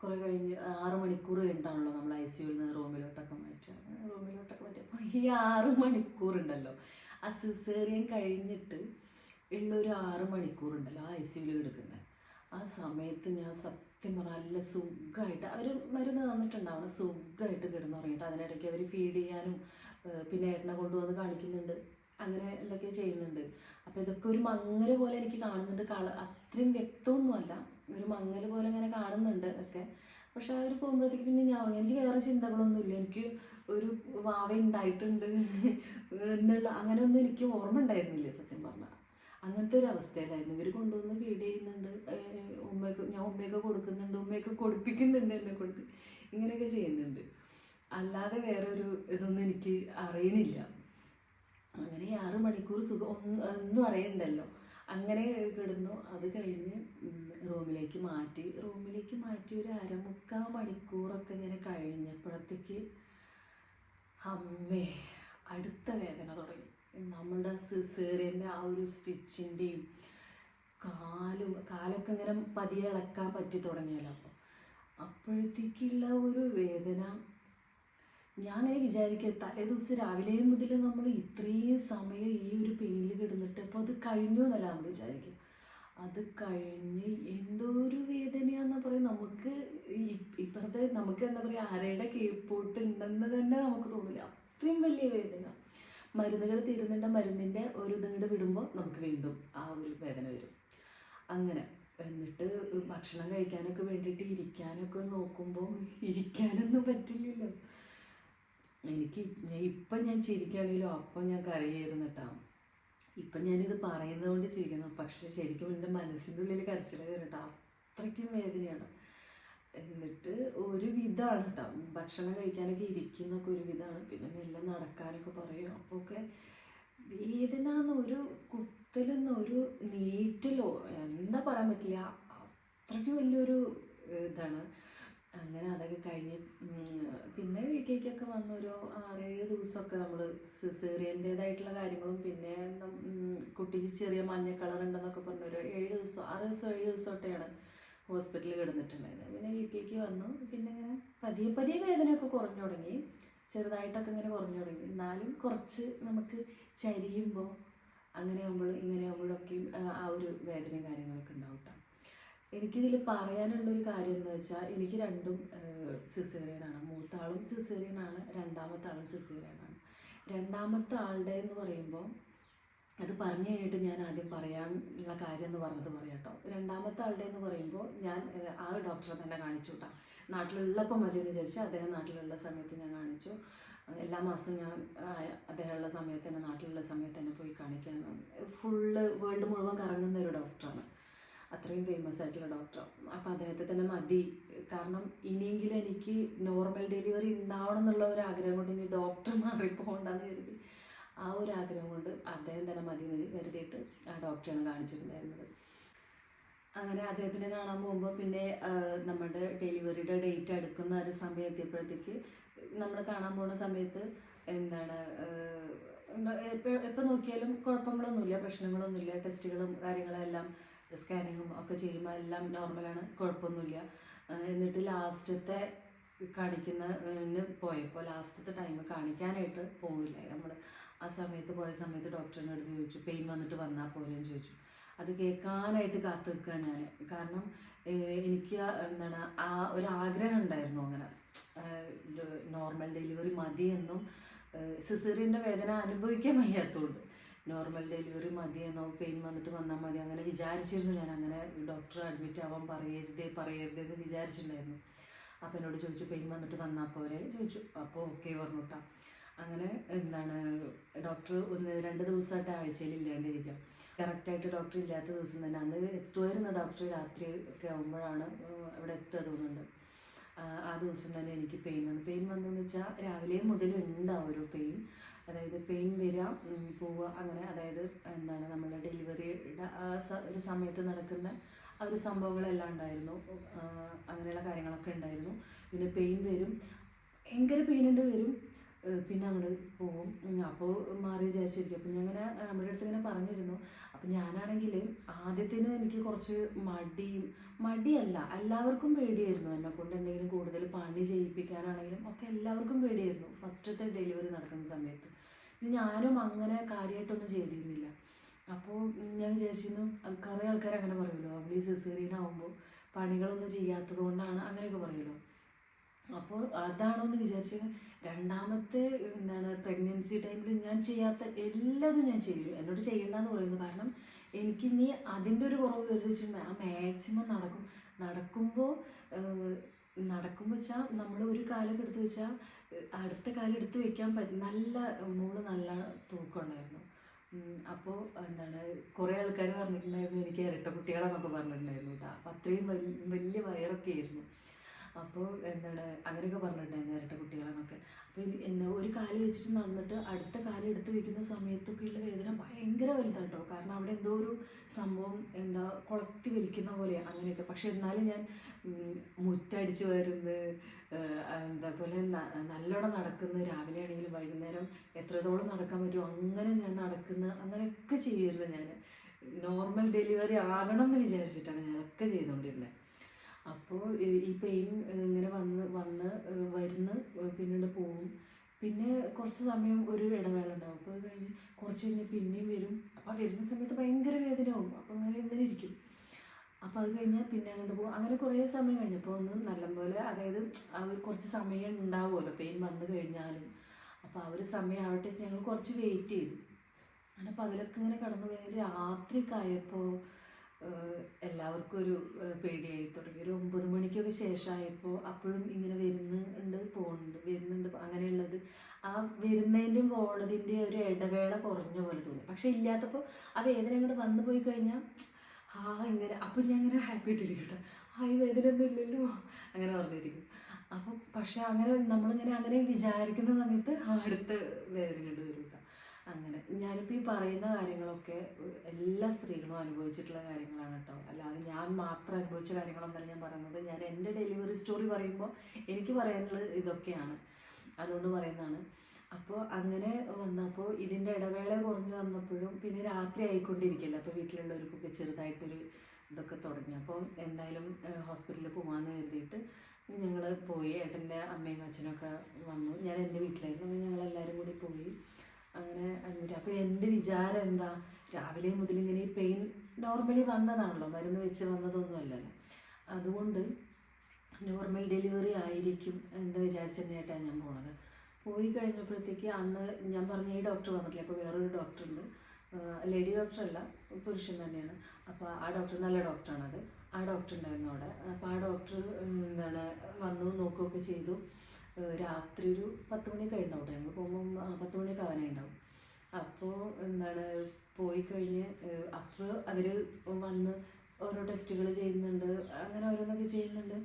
കുറേ കഴിഞ്ഞ് ആറ് മണിക്കൂർ കഴിഞ്ഞിട്ടാണല്ലോ നമ്മൾ ഐ സിയുയിൽ നിന്ന് റൂമിലോട്ടൊക്കെ മാറ്റുക. റൂമിലോട്ടൊക്കെ മാറ്റിയപ്പോൾ ഈ ആറ് മണിക്കൂർ ഉണ്ടല്ലോ. ആ സിസേറിയൻ കഴിഞ്ഞിട്ട് ഉള്ള ഒരു ആറ് മണിക്കൂർ ഉണ്ടല്ലോ ആ ഐ സിയുയിൽ എടുക്കുന്നത്. ആ സമയത്ത് ഞാൻ സത്യം പറഞ്ഞാൽ നല്ല സുഖമായിട്ട് അവർ മരുന്ന് തന്നിട്ടുണ്ടാവണം സുഖമായിട്ട് കിടന്നുറങ്ങിയിട്ട്. അതിനിടയ്ക്ക് അവർ ഫീഡ് ചെയ്യാനും പിന്നെ ഏട്ടനെ കൊണ്ടുവന്ന് കാണിക്കുന്നുണ്ട്. അങ്ങനെ എന്തൊക്കെ ചെയ്യുന്നുണ്ട്. അപ്പോൾ ഇതൊക്കെ ഒരു മങ്ങൽ പോലെ എനിക്ക് കാണുന്നുണ്ട്. കള അത്രയും വ്യക്തമൊന്നുമല്ല. ഒരു മങ്ങൽ പോലെ അങ്ങനെ കാണുന്നുണ്ട് ഒക്കെ. പക്ഷെ അവർ പോകുമ്പോഴത്തേക്ക് പിന്നെ ഞാൻ പറഞ്ഞു എനിക്ക് വേറെ ചിന്തകളൊന്നുമില്ല. എനിക്ക് ഒരു വാവ ഉണ്ടായിട്ടുണ്ട് *laughs* എന്നുള്ള അങ്ങനെയൊന്നും എനിക്ക് ഓർമ്മ ഉണ്ടായിരുന്നില്ല സത്യം പറഞ്ഞാൽ അങ്ങനത്തെ ഒരു അവസ്ഥയിലായിരുന്നു ഇവർ കൊണ്ടുവന്ന് ഫീഡ് ചെയ്യുന്നുണ്ട്. ഉമ്മയ്ക്ക് ഞാൻ ഉമ്മയൊക്കെ കൊടുക്കുന്നുണ്ട് ഉമ്മയൊക്കെ കൊടുപ്പിക്കുന്നുണ്ട് എന്നെ കൊണ്ട്. ഇങ്ങനെയൊക്കെ ചെയ്യുന്നുണ്ട്. അല്ലാതെ വേറെ ഒരു ഇതൊന്നും എനിക്ക് അറിയണില്ല. അങ്ങനെ ആറ് മണിക്കൂർ സുഖം ഒന്നും ഒന്നും അറിയണ്ടല്ലോ. അങ്ങനെ കിടന്നു. അത് കഴിഞ്ഞ് റൂമിലേക്ക് മാറ്റി. റൂമിലേക്ക് മാറ്റി ഒരു അരമുക്കാൽ മണിക്കൂറൊക്കെ ഇങ്ങനെ കഴിഞ്ഞപ്പോഴത്തേക്ക് അമ്മേ അടുത്ത വേദന തുടങ്ങി. നമ്മളുടെ സിസേറിയന്റെ ആ ഒരു സ്റ്റിച്ചിന്റെയും കാലും കാലൊക്കെ ഇങ്ങനെ പതിയെ ഇളക്കാൻ പറ്റി തുടങ്ങിയല്ലോ അപ്പോൾ അപ്പോഴത്തേക്കുള്ള ഒരു വേദന. ഞാൻ വിചാരിക്കുക തലേ ദിവസം രാവിലെ മുതൽ നമ്മൾ ഇത്രയും സമയം ഈ ഒരു പെയിനിൽ കിടന്നിട്ട് അപ്പോൾ അത് കഴിഞ്ഞു എന്നല്ല നമ്മൾ വിചാരിക്കും. അത് കഴിഞ്ഞ് എന്തോ ഒരു വേദനയാന്ന് പറയും. നമുക്ക് ഇപ്പറത്തെ ഇപ്പുറത്തെ നമുക്ക് എന്താ പറയുക ആരുടെ കീഴ്പോട്ട് ഉണ്ടെന്ന് തന്നെ നമുക്ക് തോന്നില്ല. അത്രയും വലിയ വേദന. മരുന്നുകൾ തീരുന്നുണ്ട് മരുന്നിന്റെ ഒരു ഇതങ്ങോട്ട് വിടുമ്പോൾ നമുക്ക് വീണ്ടും ആ ഒരു വേദന വരും. അങ്ങനെ എന്നിട്ട് ഭക്ഷണം കഴിക്കാനൊക്കെ വേണ്ടിയിട്ട് ഇരിക്കാനൊക്കെ നോക്കുമ്പോൾ ഇരിക്കാനൊന്നും പറ്റില്ലല്ലോ. എനിക്ക് ഇപ്പം ഞാൻ ചിരിക്കുകയാണെങ്കിലും അപ്പം ഞാൻ കരയായിരുന്നു കേട്ടോ. ഇപ്പം ഞാനിത് പറയുന്നത് കൊണ്ട് ചിരിക്കുന്നു. പക്ഷേ ശരിക്കും എന്റെ മനസ്സിന്റെ ഉള്ളിൽ കരച്ചിൽ കേട്ടോ അത്രയ്ക്കും വേദനയാണ്. എന്നിട്ട് ഒരു വിധമാണ് കേട്ടോ ഭക്ഷണം കഴിക്കാനൊക്കെ ഇരിക്കുന്നൊക്കെ ഒരു വിധമാണ് പിന്നെ മെല്ലെ നടക്കാനൊക്കെ പറയും. അപ്പോൾ ഒക്കെ വേദന എന്ന ഒരു കുത്തലെന്ന ഒരു നീറ്റലോ എന്താ പറയാൻ പറ്റില്ല. അത്രയ്ക്ക് വലിയൊരു ഇതാണ്. അങ്ങനെ അതൊക്കെ കഴിഞ്ഞ് പിന്നെ വീട്ടിലേക്കൊക്കെ വന്നൊരു ആറേഴ് ദിവസമൊക്കെ നമ്മൾ സിസേറിയന്റേതായിട്ടുള്ള കാര്യങ്ങളും പിന്നെ കുട്ടിക്ക് ചെറിയ മഞ്ഞ കളർ ഉണ്ടെന്നൊക്കെ പറഞ്ഞൊരു ഏഴ് ദിവസം ആറ് ദിവസം ഏഴ് ദിവസമൊക്കെയാണ് ഹോസ്പിറ്റലിൽ കിടന്നിട്ടുണ്ടായിരുന്നത് പിന്നെ വീട്ടിലേക്ക് വന്നു. പിന്നെ ഇങ്ങനെ പതിയെ പതിയെ വേദനയൊക്കെ കുറഞ്ഞു തുടങ്ങി. ചെറുതായിട്ടൊക്കെ ഇങ്ങനെ കുറഞ്ഞു തുടങ്ങി. എന്നാലും കുറച്ച് നമുക്ക് ചരിയുമ്പോൾ അങ്ങനെ ആകുമ്പോൾ ഇങ്ങനെ ആകുമ്പോഴൊക്കെയും ആ, ആ ഒരു വേദനയും കാര്യങ്ങളൊക്കെ ഉണ്ടാവും കേട്ടോ എനിക്കിതിൽ പറയാനുള്ളൊരു കാര്യം എന്ന് വെച്ചാൽ എനിക്ക് രണ്ടും സിസേറിയനാണ്. മൂത്താളും സിസേറിയനാണ്. രണ്ടാമത്തെ ആളും സിസേറിയനാണ്. രണ്ടാമത്തെ ആളുടെ എന്ന് പറയുമ്പോൾ അത് പറഞ്ഞു കഴിഞ്ഞിട്ട് ഞാൻ ആദ്യം പറയാനുള്ള കാര്യം എന്ന് പറഞ്ഞത് പറയാം കേട്ടോ രണ്ടാമത്തെ ആളുടെ എന്ന് പറയുമ്പോൾ ഞാൻ ആ ഡോക്ടറെ തന്നെ കാണിച്ചു കേട്ടോ നാട്ടിലുള്ളപ്പോൾ മതി എന്ന് വിചാരിച്ച് അദ്ദേഹം നാട്ടിലുള്ള സമയത്ത് ഞാൻ കാണിച്ചു. എല്ലാ മാസവും ഞാൻ അദ്ദേഹമുള്ള സമയത്ത് തന്നെ നാട്ടിലുള്ള സമയത്ത് തന്നെ പോയി കാണിക്കാൻ. ഫുള്ള് വേൾഡ് മുഴുവൻ കറങ്ങുന്ന ഒരു ഡോക്ടറാണ് അത്രയും ഫേമസ് ആയിട്ടുള്ള ഡോക്ടർ അപ്പോൾ അദ്ദേഹത്തെ തന്നെ മതി. കാരണം ഇനിയെങ്കിലും എനിക്ക് നോർമൽ ഡെലിവറി ഉണ്ടാവണം എന്നുള്ള ഒരു ആഗ്രഹം കൊണ്ട് ഇനി ഡോക്ടർ മാറിപ്പോകണ്ടെന്ന് കരുതി. ആ ഒരു ആഗ്രഹം കൊണ്ട് അദ്ദേഹം തന്നെ മതി എന്ന് കരുതിയിട്ട് ആ ഡോക്ടറാണ് കാണിച്ചിട്ടുണ്ടായിരുന്നത്. അങ്ങനെ അദ്ദേഹത്തിനെ കാണാൻ പോകുമ്പോൾ പിന്നെ നമ്മുടെ ഡെലിവറിയുടെ ഡേറ്റ് അടുക്കുന്ന ഒരു സമയം എത്തിയപ്പോഴത്തേക്ക് നമ്മൾ കാണാൻ പോകുന്ന സമയത്ത് എന്താണ് എപ്പോൾ നോക്കിയാലും കുഴപ്പങ്ങളൊന്നുമില്ല പ്രശ്നങ്ങളൊന്നുമില്ല ടെസ്റ്റുകളും കാര്യങ്ങളും എല്ലാം സ്കാനിങ്ങും ഒക്കെ ചെയ്യുമ്പോൾ എല്ലാം നോർമലാണ് കുഴപ്പമൊന്നുമില്ല. എന്നിട്ട് ലാസ്റ്റത്തെ കാണിക്കുന്നതിന് പോയപ്പോൾ ലാസ്റ്റത്തെ ടൈം കാണിക്കാനായിട്ട് പോവില്ല നമ്മൾ ആ സമയത്ത് പോയ സമയത്ത് ഡോക്ടറിന്റെ അടുത്ത് ചോദിച്ചു പെയിൻ വന്നിട്ട് വന്നാൽ പോരെന്ന് ചോദിച്ചു. അത് കേൾക്കാനായിട്ട് കാത്തു നിൽക്കുക ഞാൻ കാരണം എനിക്ക് എന്താണ് ആ ഒരു ആഗ്രഹം ഉണ്ടായിരുന്നു അങ്ങനെ. നോർമൽ ഡെലിവറി മതിയെന്നും സിസേറിയന്റെ വേദന അനുഭവിക്കാൻ വയ്യാത്തതുകൊണ്ട് നോർമൽ ഡെലിവറി മതിയെന്നോ പെയിൻ വന്നിട്ട് വന്നാൽ മതി അങ്ങനെ വിചാരിച്ചിരുന്നു ഞാൻ. അങ്ങനെ ഡോക്ടർ അഡ്മിറ്റ് ആവാൻ പറയരുതേ പറയരുതേ എന്ന് വിചാരിച്ചിട്ടുണ്ടായിരുന്നു. അപ്പോൾ എന്നോട് ചോദിച്ചു പെയിൻ വന്നിട്ട് വന്നാൽ പോരെ ചോദിച്ചു. അപ്പോൾ ഓക്കെ പറഞ്ഞു കേട്ടോ അങ്ങനെ എന്താണ് ഡോക്ടർ ഒന്ന് രണ്ട് ദിവസമായിട്ട് ആഴ്ചയിൽ ഇല്ലാണ്ടിരിക്കാം. കറക്റ്റായിട്ട് ഡോക്ടർ ഇല്ലാത്ത ദിവസം തന്നെ. അന്ന് എത്തുമായിരുന്നു ഡോക്ടർ രാത്രി ഒക്കെ ആകുമ്പോഴാണ് അവിടെ എത്തുക ആ, ദിവസം തന്നെ എനിക്ക് പെയിൻ വന്നു. പെയിൻ വന്നതെന്ന് വെച്ചാൽ രാവിലെ മുതൽ ഉണ്ടാവും ഒരു പെയിൻ അതായത് പെയിൻ വരിക പോവുക അങ്ങനെ അതായത് എന്താണ് നമ്മളെ ഡെലിവറിയുടെ ആ ഒരു സമയത്ത് നടക്കുന്ന ആ ഒരു സംഭവങ്ങളെല്ലാം ഉണ്ടായിരുന്നു. അങ്ങനെയുള്ള കാര്യങ്ങളൊക്കെ ഉണ്ടായിരുന്നു. പിന്നെ പെയിൻ വരും. ഭയങ്കര പെയിൻ ഉണ്ട് വരും. പിന്നെ അങ്ങോട്ട് പോകും അപ്പോൾ മാറി വിചാരിച്ചിരിക്കും. അപ്പം ഞാൻ അങ്ങനെ നമ്മുടെ അടുത്ത് ഇങ്ങനെ പറഞ്ഞിരുന്നു. അപ്പം ഞാനാണെങ്കിൽ ആദ്യത്തിന് എനിക്ക് കുറച്ച് മടിയും മടിയല്ല എല്ലാവർക്കും പേടിയായിരുന്നു എന്നെ കൊണ്ട് എന്തെങ്കിലും കൂടുതൽ പണി ചെയ്യിപ്പിക്കാനാണെങ്കിലും ഒക്കെ എല്ലാവർക്കും പേടിയായിരുന്നു ഫസ്റ്റത്തെ ഡെലിവറി നടക്കുന്ന സമയത്ത്. ഞാനും അങ്ങനെ കാര്യമായിട്ടൊന്നും ചെയ്തിരുന്നില്ല. അപ്പോൾ ഞാൻ വിചാരിച്ചിരുന്നു കുറേ ആൾക്കാർ അങ്ങനെ പറയുമല്ലോ നമ്മൾ ഈ സിസേറിയൻ ആകുമ്പോൾ പണികളൊന്നും ചെയ്യാത്തത് കൊണ്ടാണ് അങ്ങനെയൊക്കെ പറയുമല്ലോ. അപ്പോൾ അതാണോ എന്ന് വിചാരിച്ച് രണ്ടാമത്തെ എന്താണ് പ്രഗ്നൻസി ടൈമിൽ ഞാൻ ചെയ്യാത്ത എല്ലാതും ഞാൻ ചെയ്യും എന്നോട് ചെയ്യണ്ടെന്ന് പറയുന്നു. കാരണം എനിക്ക് ഇനി അതിന്റെ ഒരു കുറവ് വരുന്നത് വെച്ചാൽ ആ മാക്സിമം നടക്കും. നടക്കുമ്പോൾ നടക്കുമ്പോൾ വെച്ചാൽ നമ്മൾ ഒരു കാലം എടുത്ത് വെച്ചാൽ അടുത്ത കാലം എടുത്ത് വെക്കാൻ പറ്റും നല്ല മോൾ നല്ല തൂക്കം ഉണ്ടായിരുന്നു. അപ്പോൾ എന്താണ് കുറേ ആൾക്കാർ പറഞ്ഞിട്ടുണ്ടായിരുന്നു എനിക്ക് ഇരട്ട കുട്ടികളെന്നൊക്കെ പറഞ്ഞിട്ടുണ്ടായിരുന്നു കേട്ടോ. അപ്പം അത്രയും വലിയ വലിയ വയറൊക്കെ ആയിരുന്നു. അപ്പോൾ എന്താണ് അങ്ങനെയൊക്കെ പറഞ്ഞിട്ടുണ്ടായിരുന്നു ഇരട്ട കുട്ടികളെന്നൊക്കെ. അപ്പോൾ എന്താ ഒരു കാൽ വെച്ചിട്ട് നടന്നിട്ട് അടുത്ത കാൽ എടുത്ത് വെക്കുന്ന സമയത്തൊക്കെയുള്ള വേദന ഭയങ്കര വലുതാട്ടോ. കാരണം അവിടെ എന്തോ ഒരു സംഭവം എന്താ കുളത്തി വലിക്കുന്ന പോലെ അങ്ങനെയൊക്കെ. പക്ഷെ എന്നാലും ഞാൻ മുറ്റടിച്ച് വരുന്നത് എന്താ പോലെ നല്ലോണം നടക്കുന്ന. രാവിലെ ആണെങ്കിലും വൈകുന്നേരം എത്രത്തോളം നടക്കാൻ പറ്റുമോ അങ്ങനെ ഞാൻ നടക്കുന്ന. അങ്ങനെയൊക്കെ ചെയ്യുമായിരുന്നു ഞാൻ നോർമൽ ഡെലിവറി ആകണം എന്ന് വിചാരിച്ചിട്ടാണ് ഞാനൊക്കെ ചെയ്തുകൊണ്ടിരുന്നത് അപ്പോൾ ഈ പെയിൻ ഇങ്ങനെ വന്ന് വന്ന് വരുന്ന് പിന്നീട് പോവും. പിന്നെ കുറച്ച് സമയം ഒരു ഇടവേള ഉണ്ടാവും അപ്പോൾ അത് കഴിഞ്ഞ് കുറച്ച് കഴിഞ്ഞ് പിന്നെയും വരും. അപ്പോൾ വരുന്ന സമയത്ത് ഭയങ്കര വേദനയാവും. അപ്പോൾ അങ്ങനെ ഇങ്ങനെ ഇരിക്കും. അപ്പോൾ അത് കഴിഞ്ഞാൽ പിന്നെ അങ്ങോട്ട് പോകും അങ്ങനെ കുറേ സമയം കഴിഞ്ഞപ്പോൾ ഒന്ന് നല്ലപോലെ അതായത് കുറച്ച് സമയം ഉണ്ടാവുമല്ലോ പെയിൻ വന്നു കഴിഞ്ഞാലും. അപ്പോൾ ആ ഒരു സമയം ആവട്ടെ ഞങ്ങൾ കുറച്ച് വെയിറ്റ് ചെയ്തു. അങ്ങനെ പകലൊക്കെ ഇങ്ങനെ കടന്നു പോയി രാത്രിയൊക്കെ ആയപ്പോൾ എല്ലാവർക്കും ഒരു പേടിയായി തുടങ്ങി. ഒരു ഒമ്പത് മണിക്കൊക്കെ ശേഷമായപ്പോൾ അപ്പോഴും ഇങ്ങനെ വരുന്നുണ്ട് പോകുന്നുണ്ട് വരുന്നുണ്ട് അങ്ങനെയുള്ളത്. ആ വരുന്നതിന്റെയും പോകുന്നതിന്റെ ഒരു ഇടവേള കുറഞ്ഞ പോലെ തോന്നി. പക്ഷെ ഇല്ലാത്തപ്പോൾ ആ വേദന അങ്ങോട്ട് വന്നു പോയി കഴിഞ്ഞാൽ ആ ഇങ്ങനെ അപ്പം ഞാൻ ഇങ്ങനെ ഹാപ്പി ആയിട്ടിരിക്കട്ടെ കേട്ടോ ആ ഈ വേദന ഒന്നും ഇല്ലല്ലോ അങ്ങനെ പറഞ്ഞിരിക്കും. അപ്പം പക്ഷെ അങ്ങനെ നമ്മളിങ്ങനെ അങ്ങനെ വിചാരിക്കുന്ന സമയത്ത് അടുത്ത വേദന കണ്ടു വരും. കേട്ടോ അങ്ങനെ. ഞാനിപ്പോൾ ഈ പറയുന്ന കാര്യങ്ങളൊക്കെ എല്ലാ സ്ത്രീകളും അനുഭവിച്ചിട്ടുള്ള കാര്യങ്ങളാണ് കേട്ടോ അല്ലാതെ ഞാൻ മാത്രം അനുഭവിച്ച കാര്യങ്ങളൊന്നല്ല ഞാൻ പറയുന്നത്. ഞാൻ എന്റെ ഡെലിവറി സ്റ്റോറി പറയുമ്പോൾ എനിക്ക് പറയാനുള്ളത് ഇതൊക്കെയാണ്. അതുകൊണ്ട് പറയുന്നതാണ്. അപ്പോൾ അങ്ങനെ വന്നപ്പോൾ ഇതിന്റെ ഇടവേള കുറഞ്ഞു വന്നപ്പോഴും പിന്നെ രാത്രി ആയിക്കൊണ്ടിരിക്കില്ല? അപ്പോൾ വീട്ടിലുള്ളവർക്കൊക്കെ ചെറുതായിട്ടൊരു ഇതൊക്കെ തുടങ്ങി. അപ്പോൾ എന്തായാലും ഹോസ്പിറ്റലിൽ പോകാമെന്ന് കരുതിയിട്ട് ഞങ്ങൾ പോയി. ഏട്ടന്റെ അമ്മയും അച്ഛനൊക്കെ വന്നു. ഞാൻ എന്റെ വീട്ടിലായിരുന്നു. ഞങ്ങളെല്ലാവരും കൂടി പോയി. അങ്ങനെ അഡ്മിറ്റ് അപ്പോൾ എന്റെ വിചാരം എന്താ? രാവിലെ മുതൽ ഇങ്ങനെ ഈ പെയിൻ നോർമലി വന്നതാണല്ലോ. മരുന്ന് വെച്ച് വന്നതൊന്നും അല്ലല്ലോ. അതുകൊണ്ട് നോർമൽ ഡെലിവറി ആയിരിക്കും എന്ന് വിചാരിച്ച് തന്നെയായിട്ടാണ് ഞാൻ പോണത്. പോയി കഴിഞ്ഞപ്പോഴത്തേക്ക് അന്ന് ഞാൻ പറഞ്ഞ ഈ ഡോക്ടർ വന്നിട്ടില്ല. അപ്പോൾ വേറൊരു ഡോക്ടറുണ്ട് ലേഡി ഡോക്ടറല്ല പുരുഷൻ തന്നെയാണ്. അപ്പോൾ ആ ഡോക്ടർ നല്ല ഡോക്ടറാണത് ആ ഡോക്ടർ ഉണ്ടായിരുന്നു അവിടെ. അപ്പോൾ ആ ഡോക്ടർ എന്താണ് വന്നു നോക്കുകയൊക്കെ ചെയ്തു. രാത്രി ഒരു പത്ത് മണിയൊക്കെ ഉണ്ടാവും ഞങ്ങൾ പോകുമ്പം ആ, പത്ത് മണിയൊക്കെ ആവാനേ ഉണ്ടാവും. അപ്പോൾ എന്താണ് പോയി കഴിഞ്ഞ് അപ്പോൾ അവർ വന്ന് ഓരോ ടെസ്റ്റുകൾ ചെയ്യുന്നുണ്ട് അങ്ങനെ ഓരോന്നൊക്കെ ചെയ്യുന്നുണ്ട്.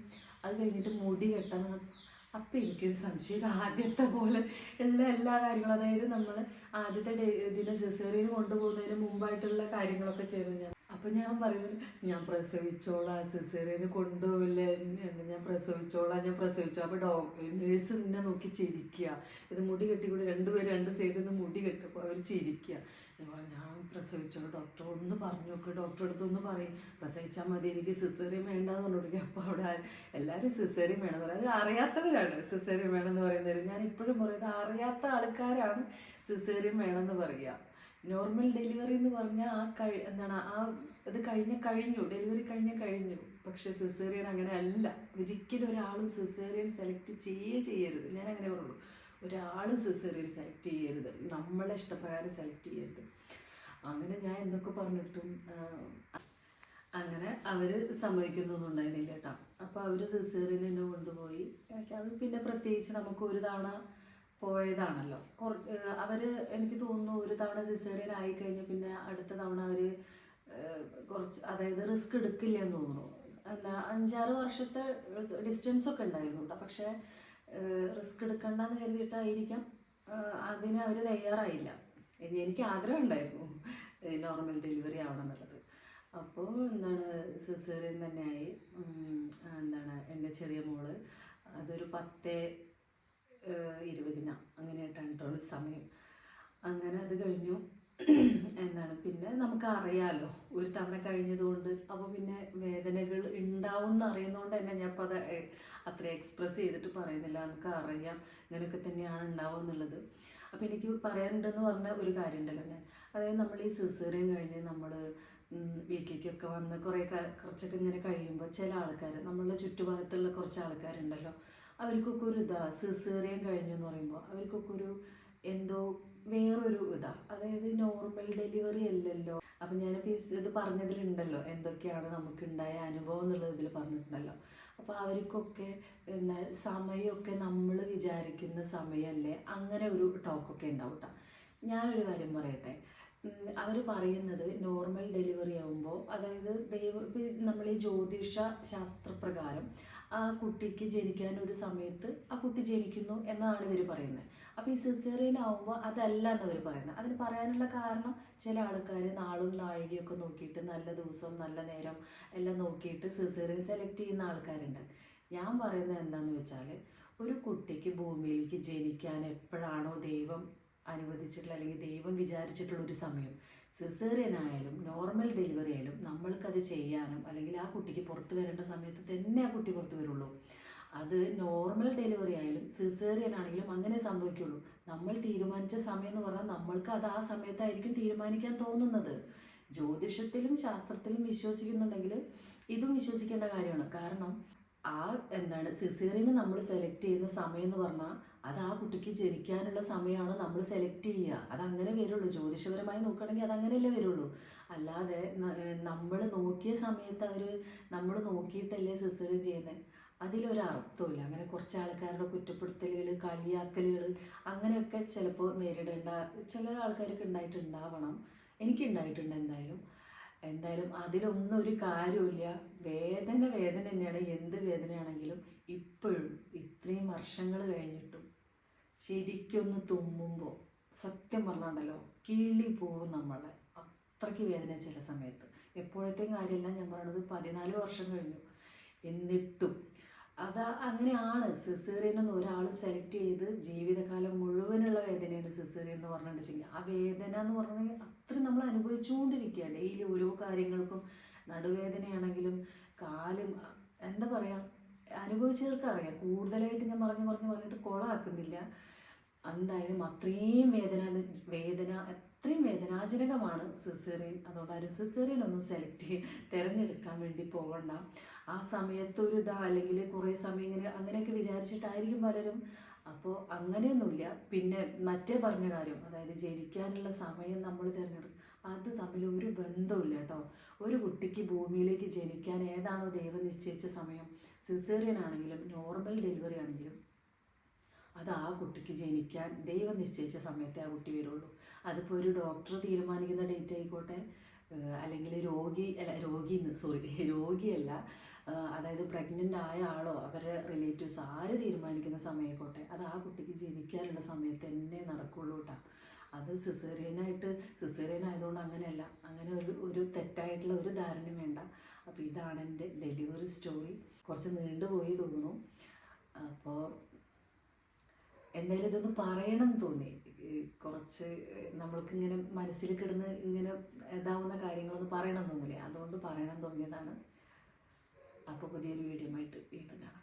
അത് കഴിഞ്ഞിട്ട് മുടി കെട്ടാൻ വന്നപ്പോൾ അപ്പം എനിക്കൊരു സംശയം. ആദ്യത്തെ പോലെ ഉള്ള എല്ലാ കാര്യങ്ങളും അതായത് നമ്മൾ ആദ്യത്തെ ഡേ ഇതിനെ സിസേറിയന് കൊണ്ടുപോകുന്നതിന് മുമ്പായിട്ടുള്ള കാര്യങ്ങളൊക്കെ ചെയ്തു ഞാൻ. അപ്പം ഞാൻ പറയുന്നത് ഞാൻ പ്രസവിച്ചോളാം സിസേറിയന് കൊണ്ടുപോവില്ല? എന്ന് ഞാൻ പ്രസവിച്ചോളാം ഞാൻ പ്രസവിച്ചോ അപ്പോൾ ഡോക്ടർ നേഴ്സ് നിന്നെ നോക്കി ചിരിക്കുക. ഇത് മുടി കെട്ടിക്കൂടി? രണ്ടുപേരും രണ്ട് സൈഡിൽ നിന്ന് മുടി കെട്ടപ്പോൾ അവർ ചിരിക്കുക. ഞാൻ പ്രസവിച്ചോളൂ. ഡോക്ടർ ഒന്ന് പറഞ്ഞു നോക്ക്. ഡോക്ടർ അടുത്ത് ഒന്ന് പറയും. പ്രസവിച്ചാൽ മതി എനിക്ക് സിസേറിയൻ വേണ്ടെന്ന് പറഞ്ഞു അപ്പോൾ അവിടെ എല്ലാവരും സിസേറിയൻ എന്ന് അത് അറിയാത്തവരാണ് സിസേറിയൻ വേണമെന്ന് പറയുന്നത് ഞാൻ ഇപ്പോഴും പറയുന്നത് അറിയാത്ത ആൾക്കാരാണ് സിസേറിയൻ വേണമെന്ന് പറയുക. നോർമൽ ഡെലിവറി എന്ന് പറഞ്ഞാൽ ആ കഴി എന്താണ് ആ അത് കഴിഞ്ഞ കഴിഞ്ഞു ഡെലിവറി കഴിഞ്ഞ കഴിഞ്ഞു. പക്ഷെ സിസേറിയൻ അങ്ങനെ അല്ല. ഒരിക്കലും ഒരാളും സിസേറിയൻ സെലക്ട് ചെയ്യേ ചെയ്യരുത്. ഞാൻ അങ്ങനെ പറയുള്ളൂ. ഒരാളും സിസേറിയൻ സെലക്ട് ചെയ്യരുത്. നമ്മളെ ഇഷ്ടപ്രകാരം സെലക്ട് ചെയ്യരുത്. അങ്ങനെ ഞാൻ എന്തൊക്കെ പറഞ്ഞിട്ടും അങ്ങനെ അവർ സമ്മതിക്കുന്നൊന്നും ഉണ്ടായിരുന്നില്ല കേട്ടോ. അപ്പോൾ അവർ സിസേറിയൻ എന്നെ കൊണ്ടുപോയി. അത് പിന്നെ പ്രത്യേകിച്ച് നമുക്ക് ഒരു തവണ പോയതാണല്ലോ. കുറച്ച് എനിക്ക് തോന്നുന്നു ഒരു തവണ സിസേറിയൻ ആയി കഴിഞ്ഞ് പിന്നെ അടുത്ത തവണ അവർ കുറച്ച് അതായത് റിസ്ക് എടുക്കില്ല എന്ന് തോന്നുന്നു. എന്താ അഞ്ചാറ് വർഷത്തെ ഡിസ്റ്റൻസ് ഒക്കെ ഉണ്ടായിരുന്നു പക്ഷേ റിസ്ക് എടുക്കണ്ടെന്ന് കരുതിയിട്ടായിരിക്കാം അതിന് അവർ തയ്യാറായില്ല. എനിക്ക് ആഗ്രഹം ഉണ്ടായിരുന്നു നോർമൽ ഡെലിവറി ആവണം എന്നുള്ളത് അപ്പോൾ എന്താണ് സിസേറിയൻ തന്നെയായി. എന്താണ് എന്റെ ചെറിയ മോൾ അതൊരു പത്ത് ഇരുപതിന. അങ്ങനെയായിട്ടാണ് കേട്ടോ സമയം. അങ്ങനെ അത് കഴിഞ്ഞു. എന്നാണ് പിന്നെ നമുക്ക് അറിയാലോ ഒരു തവണ കഴിഞ്ഞതുകൊണ്ട് അപ്പോൾ പിന്നെ വേദനകൾ ഉണ്ടാവും എന്ന് അറിയുന്നതുകൊണ്ട് തന്നെ ഞാൻ അത് അത്ര എക്സ്പ്രസ് ചെയ്തിട്ട് പറയുന്നില്ല. നമുക്ക് അറിയാം ഇങ്ങനെയൊക്കെ തന്നെയാണ് ഉണ്ടാവുക എന്നുള്ളത്. അപ്പോൾ എനിക്ക് പറയാനുണ്ടെന്ന് പറഞ്ഞ ഒരു കാര്യം ഉണ്ടല്ലോ ഞാൻ. അതായത് നമ്മൾ ഈ സിസേറിയൻ കഴിഞ്ഞ് നമ്മൾ വീട്ടിലേക്കൊക്കെ വന്ന് കുറേ കുറച്ചൊക്കെ ഇങ്ങനെ കഴിയുമ്പോൾ ചില ആൾക്കാർ നമ്മളുടെ ചുറ്റുഭാഗത്തുള്ള കുറച്ച് ആൾക്കാരുണ്ടല്ലോ അവർക്കൊക്കെ ഒരു ഇതാ സിസേറിയൻ കഴിഞ്ഞു എന്ന് പറയുമ്പോൾ അവർക്കൊക്കെ ഒരു എന്തോ വേറൊരു ഇതാ അതായത് നോർമൽ ഡെലിവറി അല്ലല്ലോ. അപ്പം ഈ ഇത് പറഞ്ഞതിലുണ്ടല്ലോ എന്തൊക്കെയാണ് നമുക്ക് ഉണ്ടായ അനുഭവം എന്നുള്ളത് ഇതിൽ പറഞ്ഞിട്ടുണ്ടല്ലോ. അപ്പോൾ അവർക്കൊക്കെ സമയമൊക്കെ നമ്മൾ വിചാരിക്കുന്ന സമയമല്ലേ അങ്ങനെ ഒരു ടോക്കൊക്കെ ഉണ്ടാവും കേട്ടോ ഞാനൊരു കാര്യം പറയട്ടെ. അവർ പറയുന്നത് നോർമൽ ഡെലിവറി ആകുമ്പോൾ അതായത് ദൈവ നമ്മൾ ഈ ജ്യോതിഷ ശാസ്ത്രപ്രകാരം ആ കുട്ടിക്ക് ജനിക്കാൻ ഒരു സമയത്ത് ആ കുട്ടി ജനിക്കുന്നു എന്നാണ് ഇവർ പറയുന്നത്. അപ്പോൾ ഈ സിസേറിയൻ ആവുമ്പോൾ അതല്ല എന്ന് ഇവർ പറയുന്നത്. അതിന് പറയാനുള്ള കാരണം ചില ആൾക്കാർ നാളും നാഴികയൊക്കെ നോക്കിയിട്ട് നല്ല ദിവസവും നല്ല നേരം എല്ലാം നോക്കിയിട്ട് സിസേറിയൻ സെലക്ട് ചെയ്യുന്ന ആൾക്കാരുണ്ട്. ഞാൻ പറയുന്നത് എന്താണെന്ന് വെച്ചാൽ ഒരു കുട്ടിക്ക് ഭൂമിയിലേക്ക് ജനിക്കാൻ എപ്പോഴാണോ ദൈവം അനുവദിച്ചിട്ടുള്ള അല്ലെങ്കിൽ ദൈവം വിചാരിച്ചിട്ടുള്ള ഒരു സമയം. സിസേറിയൻ ആയാലും നോർമൽ ഡെലിവറി ആയാലും നമ്മൾക്കത് ചെയ്യാനും അല്ലെങ്കിൽ ആ കുട്ടിക്ക് പുറത്ത് വരേണ്ട സമയത്ത് തന്നെ ആ കുട്ടി പുറത്ത് വരുള്ളൂ. അത് നോർമൽ ഡെലിവറി ആയാലും സിസേറിയൻ ആണെങ്കിലും അങ്ങനെ സംഭവിക്കുള്ളൂ. നമ്മൾ തീരുമാനിച്ച സമയം എന്ന് പറഞ്ഞാൽ നമ്മൾക്ക് അത് ആ സമയത്തായിരിക്കും തീരുമാനിക്കാൻ തോന്നുന്നത്. ജ്യോതിഷത്തിലും ശാസ്ത്രത്തിലും വിശ്വസിക്കുന്നുണ്ടെങ്കിൽ ഇതും വിശ്വസിക്കേണ്ട കാര്യമാണ്. കാരണം ആ എന്താണ് സിസേറിയന് നമ്മൾ സെലക്ട് ചെയ്യുന്ന സമയം എന്ന് പറഞ്ഞാൽ അത് ആ കുട്ടിക്ക് ജനിക്കാനുള്ള സമയമാണ് നമ്മൾ സെലക്ട് ചെയ്യുക. അത് അങ്ങനെ വരുള്ളൂ. ജ്യോതിഷപരമായി നോക്കുകയാണെങ്കിൽ അത് അങ്ങനെയല്ലേ വരുള്ളൂ. അല്ലാതെ നമ്മൾ നോക്കിയ സമയത്ത് അവർ നമ്മൾ നോക്കിയിട്ടല്ലേ സിസേറിയൻ ചെയ്യുന്നത് അതിലൊരർത്ഥമില്ല അങ്ങനെ കുറച്ച് ആൾക്കാരുടെ കുറ്റപ്പെടുത്തലുകൾ കളിയാക്കലുകൾ അങ്ങനെയൊക്കെ ചിലപ്പോൾ നേരിടേണ്ട ചില ആൾക്കാർക്ക് ഉണ്ടായിട്ടുണ്ടാവണം. എനിക്കുണ്ടായിട്ടുണ്ട് എന്തായാലും. എന്തായാലും അതിലൊന്നും ഒരു കാര്യമില്ല വേദന വേദന തന്നെയാണ്. എന്ത് വേദനയാണെങ്കിലും ഇപ്പോഴും ഇത്രയും വർഷങ്ങൾ കഴിഞ്ഞിട്ടും ശരിക്കൊന്ന് തുമ്മുമ്പോൾ സത്യം പറഞ്ഞാണ്ടല്ലോ കീളി പോവും നമ്മളെ. അത്രയ്ക്ക് വേദന ചില സമയത്ത്. എപ്പോഴത്തെയും കാര്യമല്ല ഞാൻ പറയണത് പതിനാല് വർഷം കഴിഞ്ഞു. എന്നിട്ടും അത് അങ്ങനെയാണ്. സിസേറിയൻ എന്ന് ഒരാൾ സെലക്ട് ചെയ്ത് ജീവിതകാലം മുഴുവനുള്ള വേദനയാണ് സിസേറിയൻ എന്ന് പറഞ്ഞിട്ടുണ്ടെങ്കിൽ. ആ വേദന എന്ന് പറഞ്ഞാൽ അത്രയും നമ്മൾ അനുഭവിച്ചുകൊണ്ടിരിക്കുകയാണ്. ഡെയിലി ഓരോ കാര്യങ്ങൾക്കും നടുവേദനയാണെങ്കിലും കാലും എന്താ പറയുക അനുഭവിച്ചവർക്കറിയാം കൂടുതലായിട്ട് ഞാൻ പറഞ്ഞു പറഞ്ഞു പറഞ്ഞിട്ട് കൊളാക്കുന്നില്ല. എന്തായാലും അത്രയും വേദന വേദന അത്രയും വേദനാജനകമാണ് സിസേറിയൻ. അതുകൊണ്ട് ആരും സിസേറിയൻ ഒന്നും സെലക്ട് തിരഞ്ഞെടുക്കാൻ വേണ്ടി പോകണ്ട. ആ സമയത്ത് ഒരു ഇതാ അല്ലെങ്കിൽ കുറേ സമയം ഇങ്ങനെ അങ്ങനെയൊക്കെ വിചാരിച്ചിട്ടായിരിക്കും പലരും. അപ്പോൾ അങ്ങനെയൊന്നുമില്ല. പിന്നെ മറ്റേ പറഞ്ഞ കാര്യം അതായത് ജനിക്കാനുള്ള സമയം നമ്മൾ തിരഞ്ഞെടുക്കും. അത് തമ്മിൽ ഒരു ബന്ധമില്ല കേട്ടോ. ഒരു കുട്ടിക്ക് ഭൂമിയിലേക്ക് ജനിക്കാൻ ഏതാണോ ദൈവം നിശ്ചയിച്ച സമയം സിസേറിയൻ ആണെങ്കിലും നോർമൽ ഡെലിവറി ആണെങ്കിലും അത് ആ കുട്ടിക്ക് ജനിക്കാൻ ദൈവം നിശ്ചയിച്ച സമയത്തെ ആ കുട്ടി വരുള്ളൂ. അതിപ്പോൾ ഒരു ഡോക്ടർ തീരുമാനിക്കുന്ന ഡേറ്റ് ആയിക്കോട്ടെ അല്ലെങ്കിൽ രോഗി അല്ല രോഗി സോറി *laughs* രോഗിയല്ല അതായത് പ്രഗ്നന്റ് ആയ ആളോ അവരുടെ റിലേറ്റീവ്സ് ആര് തീരുമാനിക്കുന്ന സമയമായിക്കോട്ടെ അത് ആ കുട്ടിക്ക് ജനിക്കാനുള്ള സമയത്ത് തന്നെ നടക്കുള്ളൂ കേട്ടോ അത് സിസേറിയനായിട്ട് സിസേറിയൻ ആയതുകൊണ്ട് അങ്ങനെയല്ല. അങ്ങനെ ഒരു ഒരു തെറ്റായിട്ടുള്ള ഒരു ധാരണയും വേണ്ട. അപ്പോൾ ഇതാണ് എന്റെ ഡെലിവറി സ്റ്റോറി കുറച്ച് നീണ്ടുപോയി തോന്നുന്നു. അപ്പോൾ എന്തായാലും ഇതൊന്ന് പറയണം തോന്നി. കുറച്ച് നമ്മൾക്ക് ഇങ്ങനെ മനസ്സിൽ കിടന്ന് ഇങ്ങനെ ഇതാവുന്ന കാര്യങ്ങളൊന്ന് പറയണം തോന്നില്ലേ? അതുകൊണ്ട് പറയണം തോന്നിയതാണ്. അപ്പോൾ പുതിയൊരു വീഡിയോ ആയിട്ട് വീണ്ടും കാണാം.